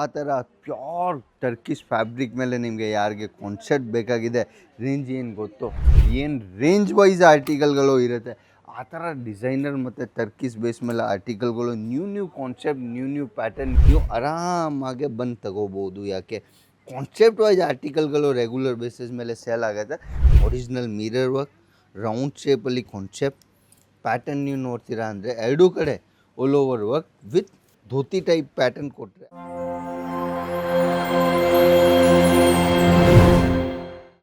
ಆ ಥರ pure Turkish fabric ಮೇಲೆ ನಿಮಗೆ ಯಾರಿಗೆ ಕಾನ್ಸೆಪ್ಟ್ ಬೇಕಾಗಿದೆ ರೇಂಜ್ ಏನು ಗೊತ್ತು? ಏನು ರೇಂಜ್ ವೈಸ್ ಆರ್ಟಿಕಲ್ಗಳು ಇರುತ್ತೆ? ಆ ಥರ ಡಿಸೈನರ್ ಮತ್ತು ಟರ್ಕಿಸ್ ಬೇಸ್ ಮೇಲೆ ಆರ್ಟಿಕಲ್ಗಳು new new concept new new pattern ನೀವು ಆರಾಮಾಗೆ ಬಂದು ತಗೋಬೋದು ಯಾಕೆ? ಕಾನ್ಸೆಪ್ಟ್ ವೈಸ್ ಆರ್ಟಿಕಲ್ಗಳು ರೆಗ್ಯುಲರ್ ಬೇಸಿಸ್ ಮೇಲೆ ಸೇಲ್ ಆಗುತ್ತೆ. ಒರಿಜಿನಲ್ ಮಿರರ್ ವರ್ಕ್ ರೌಂಡ್ ಶೇಪಲ್ಲಿ ಕಾನ್ಸೆಪ್ಟ್ ಪ್ಯಾಟರ್ನ್ ನೀವು ನೋಡ್ತೀರಾ ಅಂದರೆ ಎರಡೂ ಕಡೆ all over work with dhoti type pattern ಕೊಟ್ಟರೆ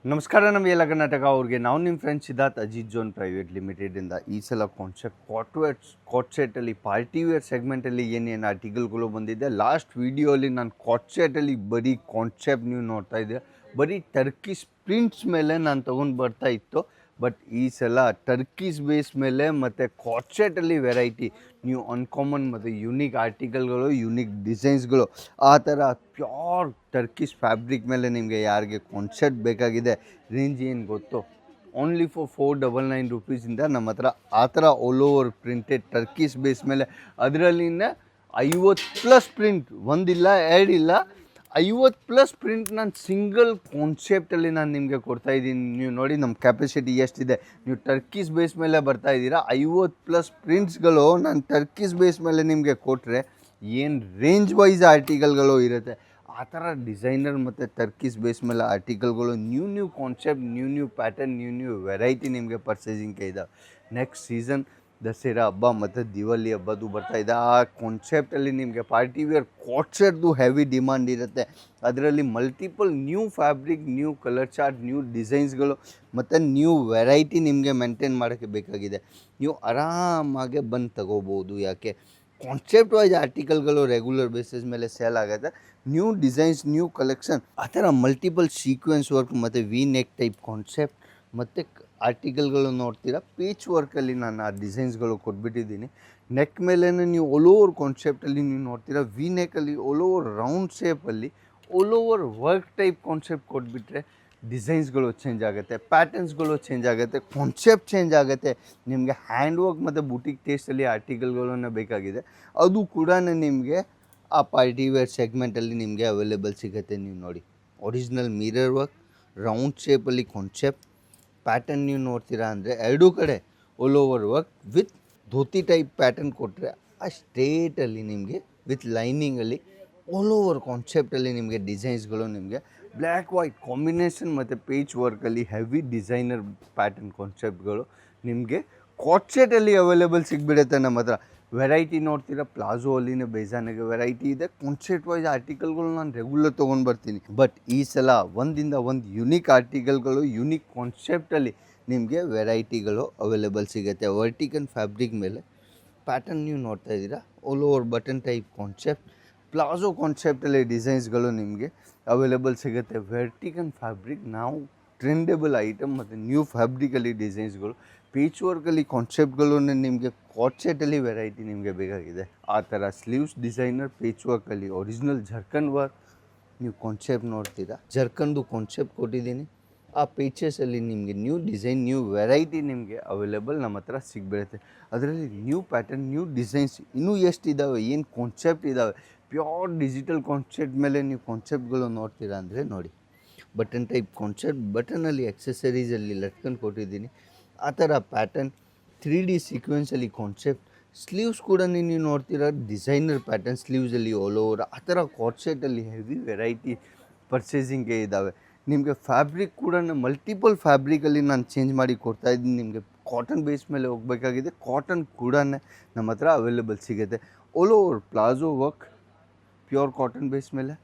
ನಮಸ್ಕಾರ ನಮ್ಮ ಎಲ್ಲ ಕರ್ನಾಟಕ ಅವ್ರಿಗೆ. ನಾವು ನಿಮ್ಮ friend Siddharth Ajit zone private ಲಿಮಿಟೆಡಿಂದ ಈ ಸಲ ಕಾನ್ಸೆಪ್ಟ್ ಕಾಟ್ವೇರ್ ಕಾಟ್ ಸೆಟ್ಟಲ್ಲಿ ಪಾರ್ಟಿ ವೇರ್ ಸೆಗ್ಮೆಂಟಲ್ಲಿ ಏನೇನು ಆರ್ಟಿಕಲ್ಗಳು ಬಂದಿದೆ. ಲಾಸ್ಟ್ ವೀಡಿಯೋಲಿ ನಾನು ಕಾಟ್ ಸೆಟ್ಟಲ್ಲಿ ಬರೀ ಕಾನ್ಸೆಪ್ಟ್ ನೀವು ನೋಡ್ತಾ ಇದ್ದೆ ಬರೀ ಟರ್ಕಿಸ್ ಪ್ರಿಂಟ್ಸ್ ಮೇಲೆ ನಾನು ತೊಗೊಂಡು ಬರ್ತಾ ಇತ್ತು. ಬಟ್ ಈ ಸಲ ಟರ್ಕೀಸ್ ಬೇಸ್ ಮೇಲೆ ಮತ್ತು ಕಾಟ್ಸೆಟಲ್ಲಿ ವೆರೈಟಿ ನೀವು ಅನ್ಕಾಮನ್ ಮತ್ತು ಯುನೀಕ್ ಆರ್ಟಿಕಲ್ಗಳು ಯುನೀಕ್ ಡಿಸೈನ್ಸ್ಗಳು ಆ ಥರ ಪ್ಯೂರ್ ಟರ್ಕೀಸ್ ಫ್ಯಾಬ್ರಿಕ್ ಮೇಲೆ ನಿಮಗೆ ಯಾರಿಗೆ ಕಾನ್ಸೆಟ್ ಬೇಕಾಗಿದೆ ರೇಂಜ್ ಏನು ಗೊತ್ತು? Only for four double nine ರುಪೀಸಿಂದ ನಮ್ಮ ಹತ್ರ ಆ ಥರ all over printed turquoise base ಮೇಲೆ. ಅದರಲ್ಲಿನೇ ಐವತ್ತು ಪ್ಲಸ್ ಪ್ರಿಂಟ್ ಒಂದಿಲ್ಲ, ಎರಡಿಲ್ಲ ಐವತ್ತು ಪ್ಲಸ್ ಪ್ರಿಂಟ್ ನಾನು ಸಿಂಗಲ್ ಕಾನ್ಸೆಪ್ಟಲ್ಲಿ ನಾನು ನಿಮಗೆ ಕೊಡ್ತಾ ಇದ್ದೀನಿ. ನೀವು ನೋಡಿ ನಮ್ಮ ಕೆಪಾಸಿಟಿ ಎಷ್ಟಿದೆ. ನೀವು ಟರ್ಕೀಸ್ ಬೇಸ್ ಮೇಲೆ ಬರ್ತಾ ಇದ್ದೀರಾ. ಐವತ್ತು ಪ್ಲಸ್ ಪ್ರಿಂಟ್ಸ್ಗಳು ನಾನು ಟರ್ಕೀಸ್ ಬೇಸ್ ಮೇಲೆ ನಿಮಗೆ ಕೊಟ್ಟರೆ ಏನು ರೇಂಜ್ ವೈಸ್ ಆರ್ಟಿಕಲ್ಗಳು ಇರುತ್ತೆ. ಆ ಥರ ಡಿಸೈನರ್ ಮತ್ತು ಟರ್ಕೀಸ್ ಬೇಸ್ ಮೇಲೆ ಆರ್ಟಿಕಲ್ಗಳು new new concept new new pattern new new variety ನಿಮಗೆ ಪರ್ಚೇಸಿಂಗ್ಗೆ ಇದ್ದಾವೆ ನೆಕ್ಸ್ಟ್ ಸೀಸನ್ ದಸರಾ ಹಬ್ಬ ಮತ್ತು ದಿವಾಲಿ ಹಬ್ಬದು ಬರ್ತಾ ಇದೆ. ಆ ಕಾನ್ಸೆಪ್ಟಲ್ಲಿ ನಿಮಗೆ ಪಾರ್ಟಿ ವೇರ್ ಕಾಟ್ಸೆಟ್ದು ಹೆವಿ ಡಿಮಾಂಡ್ ಇರುತ್ತೆ. ಅದರಲ್ಲಿ multiple new fabric new colour chart new ಡಿಸೈನ್ಸ್ಗಳು ಮತ್ತು ನ್ಯೂ ವೆರೈಟಿ ನಿಮಗೆ ಮೇಂಟೈನ್ ಮಾಡೋಕ್ಕೆ ಬೇಕಾಗಿದೆ. ನೀವು ಆರಾಮಾಗೆ ಬಂದು ತಗೋಬೋದು ಯಾಕೆ? ಕಾನ್ಸೆಪ್ಟ್ ವೈಸ್ ಆರ್ಟಿಕಲ್ಗಳು ರೆಗ್ಯುಲರ್ ಬೇಸಿಸ್ ಮೇಲೆ ಸೇಲ್ ಆಗುತ್ತೆ. ನ್ಯೂ ಡಿಸೈನ್ಸ್ ನ್ಯೂ ಕಲೆಕ್ಷನ್ ಆ ಥರ ಮಲ್ಟಿಪಲ್ ಸೀಕ್ವೆನ್ಸ್ ವರ್ಕ್ ಮತ್ತು ವಿ ನೆಕ್ ಟೈಪ್ ಕಾನ್ಸೆಪ್ಟ್ ಮತ್ತು ಆರ್ಟಿಕಲ್ಗಳು ನೋಡ್ತೀರಾ? ಪೀಚ್ ವರ್ಕಲ್ಲಿ ನಾನು ಆ ಡಿಸೈನ್ಸ್ಗಳು ಕೊಟ್ಬಿಟ್ಟಿದ್ದೀನಿ. ನೆಕ್ ಮೇಲೇ ನೀವು ಆಲ್ ಓವರ್ ಕಾನ್ಸೆಪ್ಟಲ್ಲಿ ನೀವು ನೋಡ್ತೀರಾ? ವಿ ನೆಕಲ್ಲಿ ಆಲ್ ಓವರ್ ರೌಂಡ್ ಶೇಪಲ್ಲಿ all over work type concept ಕೊಟ್ಬಿಟ್ರೆ ಡಿಸೈನ್ಸ್ಗಳು ಚೇಂಜ್ ಆಗುತ್ತೆ ಪ್ಯಾಟರ್ನ್ಸ್ಗಳು ಚೇಂಜ್ ಆಗುತ್ತೆ ಕಾನ್ಸೆಪ್ಟ್ ಚೇಂಜ್ ಆಗುತ್ತೆ. ನಿಮಗೆ ಹ್ಯಾಂಡ್ ವರ್ಕ್ ಮತ್ತು ಬುಟಿಕ್ ಟೇಸ್ಟಲ್ಲಿ ಆರ್ಟಿಕಲ್ಗಳನ್ನು ಬೇಕಾಗಿದೆ. ಅದು ಕೂಡ ನಿಮಗೆ ಆ ಪಾರ್ಟಿ ವೇರ್ ಸೆಗ್ಮೆಂಟಲ್ಲಿ ನಿಮಗೆ ಅವೈಲೇಬಲ್ ಸಿಗುತ್ತೆ ನೀವು ನೋಡಿ. ಒರಿಜಿನಲ್ ಮಿರರ್ ವರ್ಕ್ ರೌಂಡ್ ಶೇಪಲ್ಲಿ ಕಾನ್ಸೆಪ್ಟ್ ಪ್ಯಾಟರ್ನ್ ನೀವು ನೋಡ್ತೀರಾ ಅಂದರೆ ಎರಡೂ ಕಡೆ all over work with dhoti type pattern ಕೊಟ್ಟರೆ ಆ ಸ್ಟ್ರೇಟಲ್ಲಿ ನಿಮಗೆ ವಿತ್ ಲೈನಿಂಗಲ್ಲಿ ಆಲ್ ಓವರ್ ಕಾನ್ಸೆಪ್ಟಲ್ಲಿ ನಿಮಗೆ ಡಿಸೈನ್ಸ್ಗಳು ನಿಮಗೆ ಬ್ಲ್ಯಾಕ್ ವೈಟ್ ಕಾಂಬಿನೇಷನ್ ಮತ್ತು ಪೇಜ್ ವರ್ಕಲ್ಲಿ ಹೆವಿ ಡಿಸೈನರ್ ಪ್ಯಾಟರ್ನ್ ಕಾನ್ಸೆಪ್ಟ್ಗಳು ನಿಮಗೆ ಕಾಟ್ಸೆಟಲ್ಲಿ ಅವೈಲೇಬಲ್ ಸಿಗ್ಬಿಡುತ್ತೆ ನಮ್ಮ ಹತ್ರ. ವೆರೈಟಿ ನೋಡ್ತೀರಾ? ಪ್ಲಾಜೋ ಅಲ್ಲಿನ ಬೇಜಾನಾಗ ವೆರೈಟಿ ಇದೆ. ಕಾನ್ಸೆಪ್ಟ್ ವೈಸ್ ಆರ್ಟಿಕಲ್ಗಳು ನಾನು ರೆಗ್ಯುಲರ್ ತೊಗೊಂಡು ಬರ್ತೀನಿ. ಬಟ್ ಈ ಸಲ ಒಂದಿಂದ ಒಂದು ಯುನೀಕ್ ಆರ್ಟಿಕಲ್ಗಳು ಯುನೀಕ್ ಕಾನ್ಸೆಪ್ಟಲ್ಲಿ ನಿಮಗೆ ವೆರೈಟಿಗಳು ಅವೈಲೇಬಲ್ ಸಿಗುತ್ತೆ. ವರ್ಟಿಕನ್ ಫ್ಯಾಬ್ರಿಕ್ ಮೇಲೆ ಪ್ಯಾಟರ್ನ್ ನೀವು ನೋಡ್ತಾ ಇದ್ದೀರಾ? All over button type concept palazzo ಕಾನ್ಸೆಪ್ಟಲ್ಲಿ ಡಿಸೈನ್ಸ್ಗಳು ನಿಮಗೆ ಅವೈಲೇಬಲ್ ಸಿಗುತ್ತೆ. ವರ್ಟಿಕನ್ ಫ್ಯಾಬ್ರಿಕ್ ನಾವು ಟ್ರೆಂಡೆಬಲ್ ಐಟಮ್ ಮತ್ತು ನ್ಯೂ ಫ್ಯಾಬ್ರಿಕಲ್ಲಿ ಡಿಸೈನ್ಸ್ಗಳು ಪೀಚ್ ವರ್ಕಲ್ಲಿ ಕಾನ್ಸೆಪ್ಟ್ಗಳು ನಿಮಗೆ ಕಾಟ್ಸೆಟಲ್ಲಿ ವೆರೈಟಿ ನಿಮಗೆ ಬೇಕಾಗಿದೆ. ಆ ಥರ ಸ್ಲೀವ್ಸ್ ಡಿಸೈನರ್ ಪೀಚ್ ವರ್ಕಲ್ಲಿ ಒರಿಜಿನಲ್ ಜರ್ಕನ್ ವರ್ಕ್ ನೀವು ಕಾನ್ಸೆಪ್ಟ್ ನೋಡ್ತೀರಾ? ಜರ್ಕನ್ದು ಕಾನ್ಸೆಪ್ಟ್ ಕೊಟ್ಟಿದ್ದೀನಿ. ಆ ಪೀಚಸಲ್ಲಿ ನಿಮಗೆ ನ್ಯೂ ಡಿಸೈನ್ ನ್ಯೂ ವೆರೈಟಿ ನಿಮಗೆ ಅವೈಲೇಬಲ್ ನಮ್ಮ ಹತ್ರ ಸಿಗ್ಬಿಡುತ್ತೆ. ಅದರಲ್ಲಿ ನ್ಯೂ ಪ್ಯಾಟರ್ನ್ ನ್ಯೂ ಡಿಸೈನ್ಸ್ ಇನ್ನೂ ಎಷ್ಟು ಇದ್ದಾವೆ ಏನು ಕಾನ್ಸೆಪ್ಟ್ ಇದ್ದಾವೆ ಪ್ಯೂರ್ ಡಿಜಿಟಲ್ ಕಾನ್ಸೆಪ್ಟ್ ಮೇಲೆ ನೀವು ಕಾನ್ಸೆಪ್ಟ್ಗಳು ನೋಡ್ತೀರಾ ಅಂದರೆ ನೋಡಿ. ಬಟನ್ ಟೈಪ್ ಕಾನ್ಸೆಪ್ಟ್ ಬಟನಲ್ಲಿ ಎಕ್ಸೆಸರೀಸಲ್ಲಿ ಲಟ್ಕೊಂಡು ಕೊಟ್ಟಿದ್ದೀನಿ. ಆ ಥರ ಪ್ಯಾಟರ್ನ್ ತ್ರೀ ಡಿ ಸೀಕ್ವೆನ್ಸಲ್ಲಿ ಕಾನ್ಸೆಪ್ಟ್ ಸ್ಲೀವ್ಸ್ ಕೂಡ ನೀವು ನೋಡ್ತೀರ? ಡಿಸೈನರ್ ಪ್ಯಾಟರ್ನ್ ಸ್ಲೀವ್ಸಲ್ಲಿ ಆಲ್ ಓವರ್ ಆ ಥರ ಕಾಟ್ಸೆಟಲ್ಲಿ ಹೆವಿ ವೆರೈಟಿ ಪರ್ಚೇಸಿಂಗ್ಗೆ ಇದ್ದಾವೆ ನಿಮಗೆ ಫ್ಯಾಬ್ರಿಕ್ ಕೂಡ ಮಲ್ಟಿಪಲ್ ಫ್ಯಾಬ್ರಿಕಲ್ಲಿ ನಾನು ಚೇಂಜ್ ಮಾಡಿ ಕೊಡ್ತಾ ಇದ್ದೀನಿ. ನಿಮಗೆ ಕಾಟನ್ ಬೇಸ್ ಮೇಲೆ ಹೋಗಬೇಕಾಗಿದೆ. ಕಾಟನ್ ಕೂಡ ನಮ್ಮ ಹತ್ರ ಅವೈಲೇಬಲ್ ಸಿಗುತ್ತೆ. All over palazzo work pure cotton base ಮೇಲೆ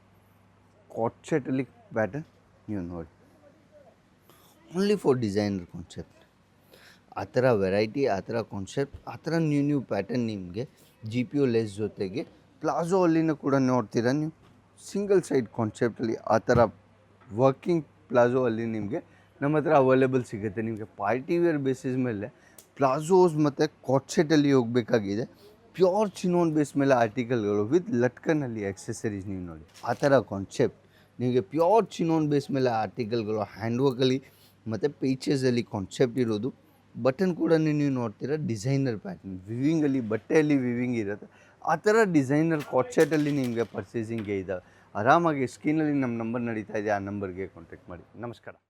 ಕಾಟ್ ಸೆಟಲ್ಲಿ ಪ್ಯಾಟರ್ನ್ ನೀವು ನೋಡಿ. ಓನ್ಲಿ ಫಾರ್ ಡಿಸೈನರ್ ಕಾನ್ಸೆಪ್ಟ್ ಆ ಥರ ವೆರೈಟಿ, ಆ ಥರ ಕಾನ್ಸೆಪ್ಟ್ ಆ ಥರ ನ್ಯೂ ನ್ಯೂ ಪ್ಯಾಟರ್ನ್ ನಿಮಗೆ ಜಿ ಪಿ ಯು ಲೆಸ್ ಜೊತೆಗೆ ಪ್ಲಾಜೋ ಅಲ್ಲಿನೂ ಕೂಡ ನೋಡ್ತೀರಾ ನೀವು? ಸಿಂಗಲ್ ಸೈಡ್ ಕಾನ್ಸೆಪ್ಟಲ್ಲಿ ಆ ಥರ ವರ್ಕಿಂಗ್ ಪ್ಲಾಜೋ ಅಲ್ಲಿ ನಿಮಗೆ ನಮ್ಮ ಹತ್ರ ಅವೈಲೇಬಲ್ ಸಿಗುತ್ತೆ. ನಿಮಗೆ ಪಾರ್ಟಿ ವೇರ್ ಬೇಸಿಸ್ ಮೇಲೆ ಪ್ಲಾಜೋಸ್ ಮತ್ತು ಕಾಟ್ಸೆಟಲ್ಲಿ ಹೋಗಬೇಕಾಗಿದೆ. ಪ್ಯೂರ್ ಚಿನೋನ್ ಬೇಸ್ ಮೇಲೆ ಆರ್ಟಿಕಲ್ಗಳು ವಿತ್ ಲಟ್ಕನಲ್ಲಿ ಎಕ್ಸೆಸರೀಸ್ ನೀವು ನೋಡಿ. ಆ ಥರ ಕಾನ್ಸೆಪ್ಟ್ ನಿಮಗೆ ಪ್ಯೂರ್ ಚಿನೋನ್ ಬೇಸ್ ಮೇಲೆ ಆರ್ಟಿಕಲ್ಗಳು ಹ್ಯಾಂಡ್ ವರ್ಕಲ್ಲಿ ಮತ್ತು ಪೇಚಸಲ್ಲಿ ಕಾನ್ಸೆಪ್ಟ್ ಇರೋದು ಬಟನ್ ಕೂಡ ನೀವು ನೋಡ್ತೀರಾ, ಡಿಸೈನರ್ ಪ್ಯಾಟರ್ನ್ ವಿವಿಂಗಲ್ಲಿ ಬಟ್ಟೆಯಲ್ಲಿ ವಿವಿಂಗ್ ಇರುತ್ತೆ. ಆ ಥರ ಡಿಸೈನರ್ ಕಾಟ್ ಸೆಟ್ಟಲ್ಲಿ ನಿಮಗೆ ಪರ್ಚೇಸಿಂಗ್ಗೆ ಇದೆ ಆರಾಮಾಗಿ ಸ್ಕ್ರೀನಲ್ಲಿ ನಮ್ಮ ನಂಬರ್ ನಡೀತಾ ಇದೆ, ಆ ನಂಬರ್ಗೆ ಕಾಂಟ್ಯಾಕ್ಟ್ ಮಾಡಿ. ನಮಸ್ಕಾರ.